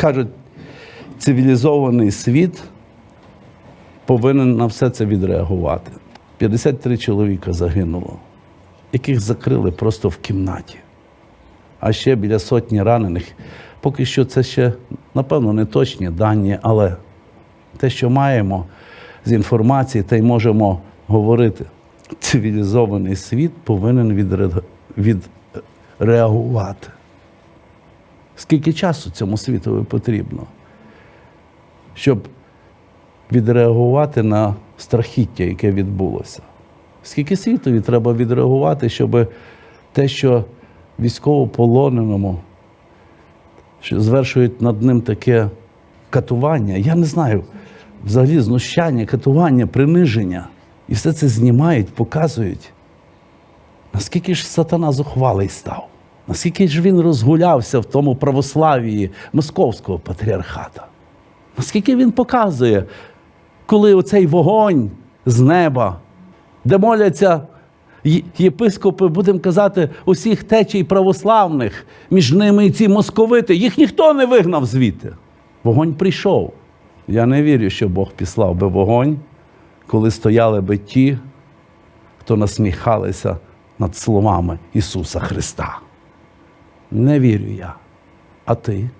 кажуть, цивілізований світ повинен на все це відреагувати. 53 чоловіка загинуло, яких закрили просто в кімнаті. А ще біля сотні ранених. Поки що це ще, напевно, не точні дані, але те, що маємо з інформації, та й можемо говорити. Цивілізований світ повинен відре- відреагувати. Скільки часу цьому світові потрібно, щоб відреагувати на страхіття, яке відбулося? Скільки світові треба відреагувати, щоб те, що військовополоненому що звершують над ним таке катування, я не знаю, взагалі знущання, катування, приниження. І все це знімають, показують. Наскільки ж сатана зухвалий став? Наскільки ж він розгулявся в тому православії Московського патріархата? Наскільки він показує, коли оцей вогонь з неба, де моляться єпископи, будемо казати, усіх течій православних, між ними і ці московити, їх ніхто не вигнав звідти. Вогонь прийшов. Я не вірю, що Бог післав би вогонь, коли стояли би ті, хто насміхалися над словами Ісуса Христа. Не вірю я. А ти?